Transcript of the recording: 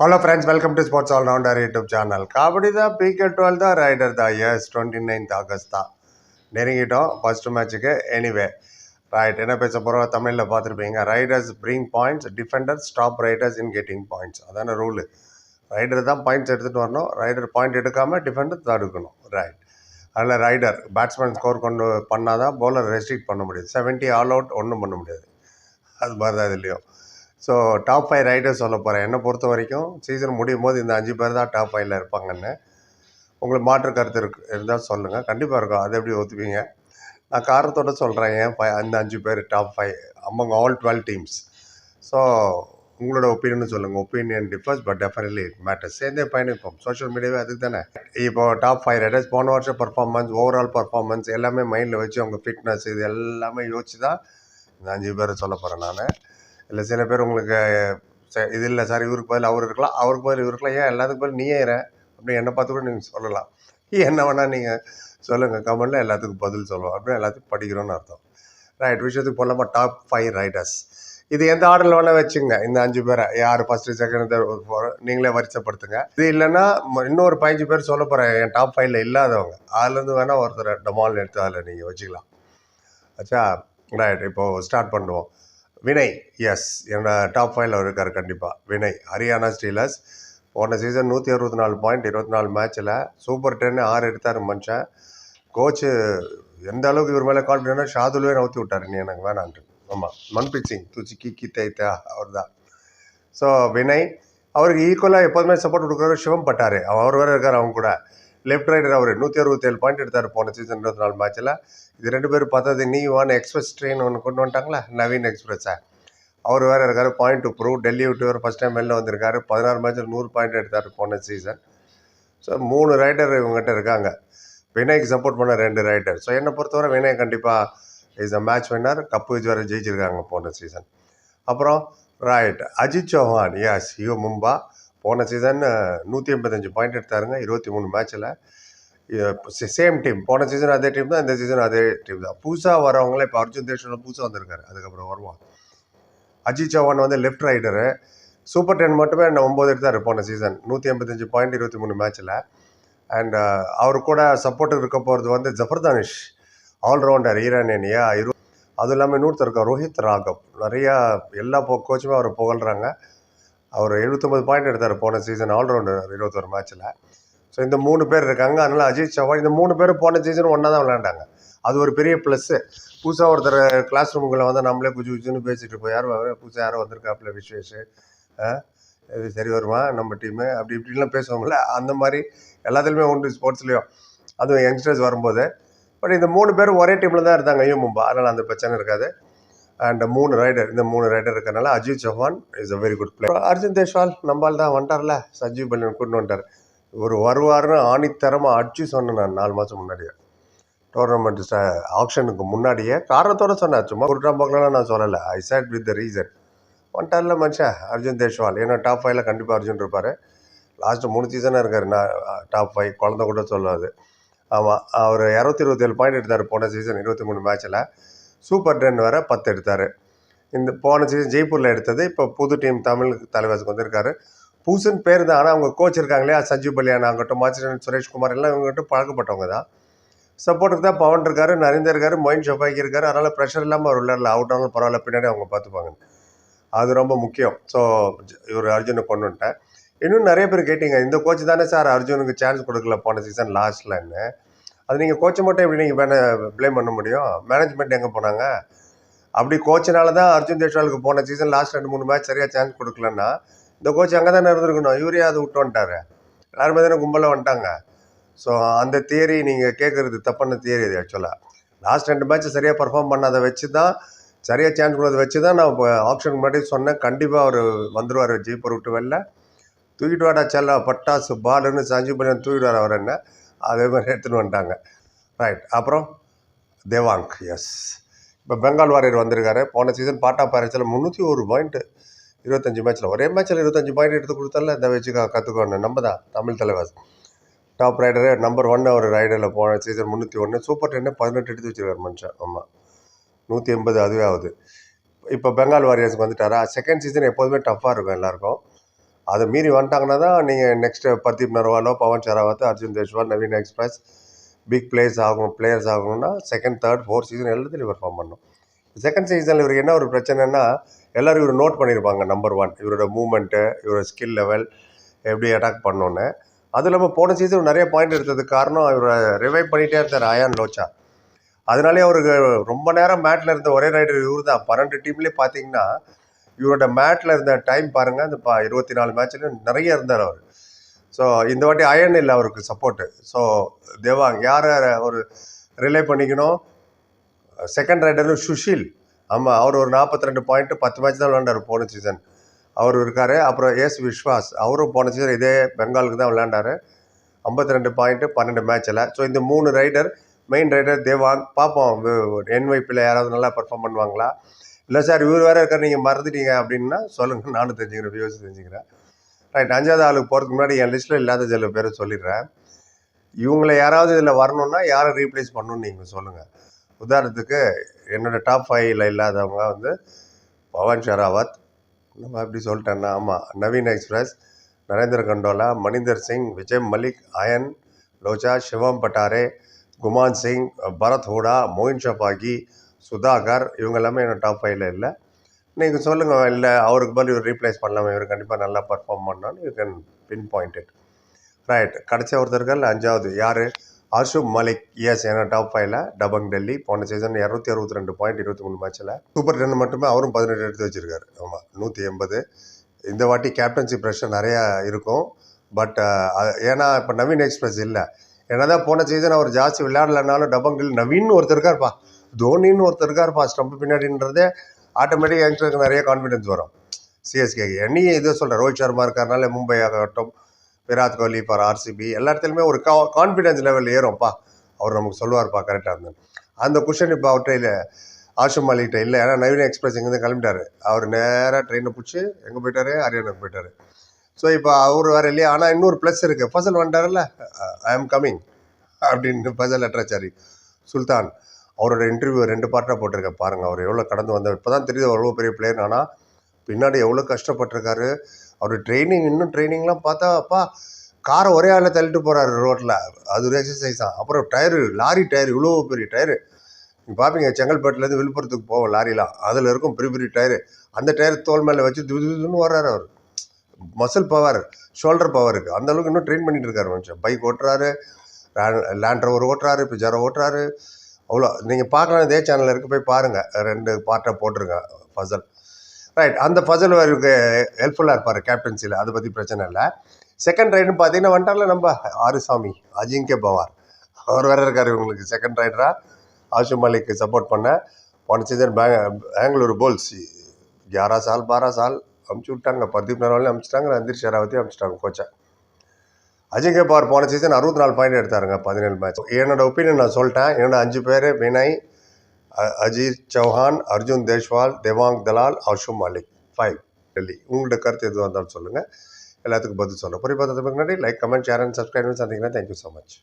Hello friends welcome to sports all rounder YouTube channel kabaddi தான் PK twelve தான் raider தான் yes twenty ninth August தான். நெருங்கிட்டோம் first மேட்ச்சுக்கு எனிவே ரைட் என்ன பேச போகிறோம் தமிழில் பார்த்துருப்பீங்க. Raiders bring points defender stop raiders in getting points அதான ரூலு ரைடர் தான் பாயிண்ட்ஸ் எடுத்துகிட்டு வரணும். ரைடர் பாயிண்ட் எடுக்காமல் டிஃபெண்டர் தடுக்கணும். ரைட் அதில் ரைடர் பேட்ஸ்மேன் ஸ்கோர் கொண்டு பண்ணால் தான் பவுலர் ரெஸ்ட்ரிக்ட் பண்ண முடியாது 70 ஆல் அவுட் ஒன்றும் பண்ண முடியாது. அது மாதிரி தான் இதுலேயும். ஸோ டாப் ஃபைவ் ரைடர்ஸ் சொல்ல போகிறேன் என்னை பொறுத்த வரைக்கும் சீசன் முடியும் போது இந்த அஞ்சு பேர் தான் டாப் ஃபைவ்ல இருப்பாங்கன்னு உங்களுக்கு மாற்று கருத்து இருக்கு இருந்தால் சொல்லுங்கள் கண்டிப்பாக இருக்கும். அதை எப்படி ஒத்துப்பீங்க? நான் காரணத்தோட சொல்கிறேன் ஏன் ஃபை அந்த அஞ்சு பேர் top five among all twelve teams so உங்களோட ஒப்பீனியன் சொல்லுங்கள் opinion differs but definitely it matters சேர்ந்தே பயணிப்போம். சோஷியல் மீடியாவே அதுக்கு தானே. இப்போ டாப் ஃபைவ் ரைடர்ஸ் போன வருஷம் பர்ஃபார்மன்ஸ் ஓவரால் பர்ஃபார்மன்ஸ் எல்லாமே மைண்டில் வச்சு அவங்க ஃபிட்னஸ் இது எல்லாமே யோசிச்சு தான் இந்த அஞ்சு பேர் சொல்ல போகிறேன் நான். இல்லை சில பேர் உங்களுக்கு ச- இது இல்லை சார் இவருக்கு பதில் அவர் இருக்கலாம் அவருக்கு பதில் இவர் இருக்கலாம். ஏன் எல்லாத்துக்கும் பதில் நீயே இரு அப்படி என்னை பார்த்து கூட நீங்கள் சொல்லலாம். என்ன வேணால் நீங்கள் சொல்லுங்கள் கமெண்டில் எல்லாத்துக்கும் பதில் சொல்லுவோம் அப்படின்னு எல்லாத்துக்கும் படிக்கிறோன்னு அர்த்தம். ரைட் விஷயத்துக்கு போடலாமா டாப் ஃபைவ் ரைடர்ஸ் இது எந்த ஆர்டரில் வேணால் வச்சுங்க இந்த அஞ்சு பேரை. யார் ஃபஸ்ட்டு செகண்ட் தேர்ட் நீங்களே வரிசைப்படுத்துங்க. இது இல்லைன்னா இன்னொரு பதினஞ்சு பேர் சொல்ல போகிறேன் என் டாப் ஃபைவ்ல இல்லாதவங்க. அதுலேருந்து வேணால் ஒருத்தர் டமால் எடுத்து அதில் நீங்கள் வச்சுக்கலாம். ஆச்சா ரைட் இப்போது ஸ்டார்ட் பண்ணுவோம். வினய் எஸ் என்னோட டாப் ஃபைவ்ல இருக்கார் கண்டிப்பாக வினய் ஹரியானா ஸ்டீலர்ஸ். போன சீசன் நூற்றி அறுபத்தி நாலு பாயிண்ட் இருபத்தி நாலு மேட்ச்சில் சூப்பர் டென்னு ஆறு எடுத்தார் மனுஷன் கோச்சு எந்த அளவுக்கு இவர் மேலே கால் கான்ஃபிடென்ட் ஷாதுலே நவுத்தி விட்டார். நீ எனக்கு வேணான்ட்டு. ஆமாம் மன்பித் சிங் துச்சி கி தைத்தா அவர் தான் ஸோ வினய் அவருக்கு ஈக்குவலாக எப்போதுமே சப்போர்ட் கொடுக்குறவர் சிவம் பட்டாரு. அவர் வேறு இருக்கார் அவங்க கூட. லெஃப்ட் ரைடர் அவர் நூற்றி அறுபத்தேழு பாயிண்ட் எடுத்தார் போன சீசன் இருபத்தி நாலு மேட்ச்சில் இது ரெண்டு பேரும் பார்த்தது நீ வான் எக்ஸ்பிரஸ் ட்ரெயின் ஒன்று கொண்டு வந்துட்டாங்களா? நவீன் எக்ஸ்பிரஸை அவர் வேறு இருக்கார் பாயிண்ட் டு ப்ரூவ் டெல்லி விட்டு வேறு ஃபஸ்ட் டைம் வெளில வந்திருக்காரு. பதினாறு மேட்ச்சில் நூறு பாயிண்ட் எடுத்தார் போன சீசன் ஸோ மூணு ரைடர் இவங்ககிட்ட இருக்காங்க. வினய்க்கு சப்போர்ட் பண்ண ரெண்டு ரைடர் ஸோ என்னை பொறுத்தவரை வினய் கண்டிப்பாக is a match winner cup வேறு ஜெயிச்சிருக்காங்க போன சீசன் அப்புறம் ரைட் அஜித் சௌஹான். யாஸ் யூ மும்பா போன சீசன் நூற்றி எண்பத்தஞ்சு பாயிண்ட் எடுத்தாருங்க இருபத்தி மூணு மேட்ச்சில் சேம் டீம் போன சீசன் அதே டீம் தான் இந்த சீசன் அதே டீம் தான். புதுசாக வரவங்களே இப்போ அர்ஜுன் தேஷ்வரில் புதுசாக வந்திருக்காரு அதுக்கப்புறம் வருவான். அஜித் சவான் வந்து லெஃப்ட் ரைடரு சூப்பர் டென் மட்டுமே என்ன ஒம்பது எடுத்தார் போன சீசன் நூற்றி எண்பத்தஞ்சு பாயிண்ட் இருபத்தி மூணு மேட்ச்சில் அண்ட் அவர் கூட சப்போர்ட் இருக்க போகிறது வந்து ஜஃபர்தானிஷ் ஆல்ரவுண்டர் ஈரானியன் ஏ இரு அதுவும் இல்லாமல் இன்னொருத்தர் இருக்கா ரோஹித் ராகவ். நிறையா எல்லா கோச்சுமே அவர் புகழ்கிறாங்க அவர் எழுபத்தொம்பது பாயிண்ட் எடுத்தார் போன சீசன் ஆல்ரவுண்டர் இருபத்தொரு மேட்ச்சில் ஸோ இந்த மூணு பேர் இருக்காங்க அதனால் அஜித் சவான் இந்த மூணு பேர் போன சீசன் ஒன்றா தான் விளையாண்டாங்க. அது ஒரு பெரிய ப்ளஸ்ஸு புதுசாக ஒருத்தர் கிளாஸ் ரூமுக்குள்ளே வந்து நம்மளே குச்சி குச்சின்னு பேசிகிட்டு போய் யாரும் வர- யாரும் வந்திருக்காப்புல விஸ்வேஷ் ஆ, இது சரி வருமா? நம்ம டீமு அப்படி இப்படிலாம் பேசுவோம்ல அந்த மாதிரி எல்லாத்துலேயுமே உண்டு ஸ்போர்ட்ஸ்லேயும் அதுவும் யங்ஸ்டர்ஸ் வரும்போது. பட் இந்த மூணு பேர் ஒரே டீமில் தான் இருந்தாங்க ஐயோ மும்பா. அதனால் அந்த பிரச்சனை இருக்காது. அண்ட் மூணு ரைடர் இந்த மூணு ரைடர் இருக்கிறனால Ajit Chauhan is a very good player Arjun Deshwal நம்மால் தான் வந்துட்டார்ல சஞ்சீவ் பல்லியன் கூட்டு வந்துட்டார் ஒரு வருவார்னு ஆணித்தரமாக அடிச்சு சொன்னேன் நான் நாலு மாதம் முன்னாடியே. டோர்னமெண்ட் ஆப்ஷனுக்கு முன்னாடியே காரணத்தோட சொன்னேன் சும்மா குருட்டாம் போக்கலாம் நான் சொல்லலை. I said with the reason வந்துட்டார்ல மனுஷன் அர்ஜுன் தேஷ்வால். ஏன்னா டாப் ஃபைவ்ல கண்டிப்பாக அர்ஜுன் இருப்பார். லாஸ்ட்டு மூணு சீசனாக இருக்கார் நான் டாப் ஃபைவ் குழந்த கூட சொல்லாது. ஆமாம் அவர் இரநூத்தி இருபத்தேழு பாயிண்ட் எடுத்தார் போன சீசன் இருபத்தி மூணு மேட்ச்சில் சூப்பர் டென் வர பத்து எடுத்தார். இந்த போன சீசன் ஜெய்ப்பூரில் எடுத்தது இப்போ புது டீம் தமிழ் தலைவாசுக்கு வந்திருக்காரு. புதுசுன்னு பேர் தான் ஆனால் அவங்க கோச் இருக்காங்களே சஞ்சீவ் பலியான் ஆகட்டும் மாச்சிரன் சுரேஷ்குமார் எல்லாம் இவங்ககிட்ட பழக்கப்பட்டவங்க தான். சப்போர்ட்டுக்கு தான் பவன் இருக்காரு நரேந்தர் இருக்காரு மொயின் ஷபாக்கி இருக்காரு. அதனால் ப்ரெஷர் இல்லாமல் அவர் விளையாடல அவுட் ஆனாலும் பரவாயில்ல பின்னாடி அவங்க பார்த்துப்பாங்க. அது ரொம்ப முக்கியம். ஸோ இவர் அர்ஜுனை கொண்டு வந்துட்டேன் இன்னும் நிறைய பேர் கேட்டீங்க இந்த கோச் தானே சார் அர்ஜுனுக்கு சான்ஸ் கொடுக்கல போன சீசன் லாஸ்ட்லன்னு அது நீங்கள் கோச்சை மட்டும் எப்படி நீங்கள் வேணா ப்ளேம் பண்ண முடியும்? மேனேஜ்மெண்ட் எங்கே போனாங்க? அப்படி கோச்சினால தான் அர்ஜுன் தேஷ்வாலுக்கு போன சீசன் லாஸ்ட் ரெண்டு மூணு மேட்ச் சரியாக சான்ஸ் கொடுக்கலன்னா இந்த கோச் அங்கே தானே இருந்திருக்கணும். இவரே அதை விட்டு வந்துட்டாரு. எல்லாருமே தானே கும்பலாக வந்துட்டாங்க. ஸோ அந்த தியரி நீங்கள் கேட்குறது தப்பான தியரி இது ஆக்சுவலாக லாஸ்ட் ரெண்டு மேட்ச் சரியாக பர்ஃபார்ம் பண்ணாத வச்சு தான் சரியாக சான்ஸ் கொடுத்ததை வச்சு தான் நான் இப்போ ஆப்ஷனுக்கு முன்னாடி சொன்னேன். கண்டிப்பாக அவர் வந்துடுவார் ஜெய்ப்பூர் விட்டு வெளில. தூக்கிட்டு வாடா செல்ல பட்டாசு பாலுன்னு சஞ்சீவ் பண்ணி தூக்கிட்டு வர அவர் என்ன? அதே மாதிரி எடுத்துகிட்டு வந்துட்டாங்க. ரைட் அப்புறம் தேவாங்க் எஸ் இப்போ பெங்கால் வாரியர் வந்திருக்காரு. போன சீசன் பாட்டா பாரிச்சில் முந்நூற்றி ஒரு பாயிண்ட்டு இருபத்தஞ்சி மேட்ச்சில் ஒரே மேட்ச்சில் இருபத்தஞ்சி பாயிண்ட் எடுத்து கொடுத்தால இந்த வச்சு கற்றுக்கணும் நம்ம தான் Tamil Thalaivas top raider number one ஒரு ரைடரில் போன சீசன் முந்நூற்றி ஒன்று சூப்பர் டென்னு பதினெட்டு எடுத்து வச்சிருக்காரு மனுஷன். ஆமாம் நூற்றி எண்பது அதுவே ஆகுது. இப்போ பெங்கால் வாரியர்ஸ்க்கு வந்துட்டாரா? செகண்ட் சீசன் எப்போதுமே டஃப்பாக இருக்கும் எல்லாருக்கும். அதை மீறி வந்துட்டாங்கன்னா தான் நீங்கள் next Pardeep நர்வாலோ Pawan Sehrawat Arjun Deshwal Naveen express big players ஆகும் பிளேயர்ஸ் ஆகணும்னா செகண்ட் தேர்ட் ஃபோர்த் சீசன் எல்லாத்துலையும் பெர்ஃபார்ம் பண்ணணும் செகண்ட் சீசனில் இவருக்கு என்ன ஒரு பிரச்சனைனா எல்லோரும் இவர் நோட் பண்ணியிருப்பாங்க நம்பர் ஒன் இவரோட மூமெண்ட்டு இவரோட ஸ்கில் லெவல் எப்படி அட்டாக் பண்ணோன்னு. அதுவும் இல்லாமல் போன சீசன் நிறைய பாயிண்ட் எடுத்ததுக்கு காரணம் இவரை ரிவைவ் பண்ணிகிட்டே இருந்தார் அயான் லோச்சா. அதனாலே அவருக்கு ரொம்ப நேரம் மேட்டில் இருந்த ஒரே ரைடர் இவர் தான் பன்னெண்டு டீம்லேயே பார்த்தீங்கன்னா இவரோட மேட்டில் இருந்த டைம் பாருங்கள் அந்த பா இருபத்தி நாலு மேட்ச்ல நிறைய இருந்தார் அவர். ஸோ இந்த வாட்டி அயன் இல்லை அவருக்கு சப்போர்ட்டு ஸோ தேவாங் யார் ஒரு ரிலே பண்ணிக்கணும்? செகண்ட் ரைடரும் சுஷில் ஆமாம் அவர் ஒரு நாற்பத்தி ரெண்டு பாயிண்ட்டு பத்து மேட்ச் தான் விளாண்டார் போன சீசன் அவர் இருக்கார். அப்புறம் எஸ் விஸ்வாஸ் அவரும் போன சீசன் இதே பெங்காலுக்கு தான் விளையாண்டார். ஐம்பத்தி ரெண்டு பாயிண்ட்டு பன்னெண்டு மேட்ச்சில் ஸோ இந்த மூணு ரைடர் மெயின் ரைடர் தேவாங் பார்ப்போம் என்வைப்பில் யாராவது நல்லா பெர்ஃபார்ம் பண்ணுவாங்களா? இல்லை சார் இவர் வேறு இருக்கார் நீங்கள் மறந்துட்டீங்க அப்படின்னா சொல்லுங்கள் நானும் தெரிஞ்சுக்கிறேன் வியூஸ் தெரிஞ்சுக்கிறேன். ரைட் அஞ்சாவது ஆளுக்கு போகிறதுக்கு முன்னாடி என் லிஸ்ட்டில் இல்லாத சில பேரை சொல்லிடுறேன். இவங்கள யாராவது இதில் வரணும்னா யாரை ரீப்ளேஸ் பண்ணணும்னு நீங்கள் சொல்லுங்கள் உதாரணத்துக்கு என்னோடய டாப் ஃபைவ்ல இல்லாதவங்க வந்து பவன் ஷெராவத். நம்ம அப்படி சொல்லிட்டேன்னா ஆமாம் Naveen express Narender Kandola Maninder Singh Vijay Malik Ayan Lohchab Shivam Patare Guman Singh Bharat Hooda Moein Shafaghi Sudhakar இவங்க எல்லாமே என்னோட டாப் ஃபைவ்ல இல்லை. நீங்கள் சொல்லுங்கள் இல்லை அவருக்கு பதில் இவர் ரீப்ளேஸ் பண்ணலாமா? இவர் கண்டிப்பாக நல்லா பர்ஃபார்ம் பண்ணாலும் you can pin pointed right கடைசி ஒருத்தர்கள் அஞ்சாவது யார்? அஷுப் மலிக். எஸ் ஏன்னா டாப் ஃபைவ்ல டபங் டெல்லி. போன சீசன் இரநூத்தி அறுபத்தி ரெண்டு பாயிண்ட் இருபத்தி மூணு மேட்ச்சில் சூப்பர் டென் மட்டுமே அவரும் பதினெட்டு எடுத்து வச்சிருக்காரு. ஆமாம் நூற்றி எண்பது. இந்த வாட்டி கேப்டன்சி ப்ரெஷர் நிறையா இருக்கும். பட் ஏன்னா இப்போ நவீன் எக்ஸ்பிரஸ் இல்லை. என்னதான் போன சீசன் அவர் ஜாஸ்தி விளையாடலனாலும் டபங்கில் நவீன் ஒருத்தர் இருக்கார்ப்பா. தோனின்னு ஒருத்தர் இருக்கார்ப்பா ஸ்டம்ப் பின்னாடின்றதே ஆட்டோமேட்டிக்காக யங்ஸ்டருக்கு நிறைய கான்ஃபிடன்ஸ் வரும். சிஎஸ்கே என்னையும் இதை சொல்கிறேன் ரோஹித் சர்மா இருக்கிறனால மும்பை ஆகட்டும் விராட் கோலி ஃபார் ஆர்சிபி எல்லா இடத்துலையுமே ஒரு கா கான்ஃபிடன்ஸ் லெவல் ஏறும்ப்பா. அவர் நமக்கு சொல்லுவார்ப்பா கரெக்டாக இருந்து அந்த கொஷின் இப்போ அவர்கிட்ட இல்லை. ஆஷம் மாலிகிட்ட இல்லை. ஏன்னா நவீன எக்ஸ்பிரஸ் இங்கேருந்து கிளம்பிட்டாரு. அவர் நேராக ட்ரெயினை பிடிச்சி எங்கே போயிட்டாரு? ஹரியானாக்கு போயிட்டாரு. ஸோ இப்போ அவர் வேறு இல்லையா. ஆனால் இன்னொரு ப்ளஸ் இருக்குது ஃபசல் வந்துட்டார்ல ஐ ஆம் கம்மிங் அப்படின்னு ஃபசல் லெட்டராச்சாரி சுல்தான் அவரோட இன்டர்வியூ ரெண்டு பார்ட்டாக போட்டிருக்கேன் பாருங்கள் அவர் எவ்வளோ கடந்து வந்தார். இப்போ தான் தெரியுது எவ்வளோ பெரிய பிளேயர் ஆனால் பின்னாடி எவ்வளோ கஷ்டப்பட்டிருக்காரு. அவர் ட்ரைனிங் இன்னும் ட்ரைனிங்லாம் பார்த்தா அப்பா காரை ஒரே ஆளில் தள்ளிட்டு போகிறாரு ரோட்டில் அது ஒரு எக்ஸசைஸ் தான். அப்புறம் டயரு லாரி டயர் இவ்வளோ பெரிய டயரு நீங்கள் பார்ப்பீங்க செங்கல்பட்டுலேருந்து விழுப்புரத்துக்கு போவோம் லாரிலாம். அதில் இருக்கும் பெரிய பெரிய டயரு அந்த டயர் தோல் மேலே வச்சு துதுன்னு வர்றாரு அவர். மசில் பவர் ஷோல்டர் பவர் இருக்குது அளவுக்கு இன்னும் ட்ரெயின் பண்ணிகிட்டு இருக்காரு மனுஷன். பைக் ஓட்டுறாரு லேண்ட் ரோவர் ஓட்டுறாரு இப்போ ஜரம் ஓட்டுறாரு. அவ்வளோ. நீங்கள் பார்க்கலாம் இதே சேனலில் இருக்குது போய் பாருங்கள் ரெண்டு பார்ட்டாக போட்டிருங்க ஃபசல் ரைட் அந்த ஃபசல் அவருக்கு ஹெல்ப்ஃபுல்லாக இருப்பார் கேப்டன்சியில் அதை பற்றி பிரச்சனை இல்லை. செகண்ட் ரைடுன்னு பார்த்தீங்கன்னா வந்துட்டார்ல நம்ம ஆறுசாமி அஜிங்கே பவார். அவர் வேறு இருக்கார் இவங்களுக்கு. செகண்ட் ரைடராக ஆஷு மலிக்கு சப்போர்ட் பண்ண. போன சீசன் பேங் பெங்களூர் போல்ஸ் கியாரா சால் பாரா சால் அமுச்சு விட்டாங்க. பர்தீப் நர்வாலையும் அமுச்சிட்டாங்க ரந்தீர் ஷெராவத்தையும் அமுச்சிட்டாங்க கோச்சை அஜிங்கே பவர் போன சீசன் அறுபத்தி நாலு பாயிண்ட் எடுத்தாருங்க பதினேழு மேட்ச் என்னோட ஒப்பீனியன் நான் சொல்லிட்டேன். என்னோட அஞ்சு பேர் வினய் அஜீத் அஜித் சௌஹான் அர்ஜுன் தேஷ்வால் தேவாங் தலால் ஆஷு மாலிக். ஃபைவ் டெல்லி. உங்களோட கருத்து எதுவாக இருந்தாலும் சொல்லுங்கள் எல்லாத்துக்கும் பதில் சொல்ல புரிய பார்த்ததுக்கு முன்னாடி like comment share and subscribe சந்திக்கிறேன். Thank you so much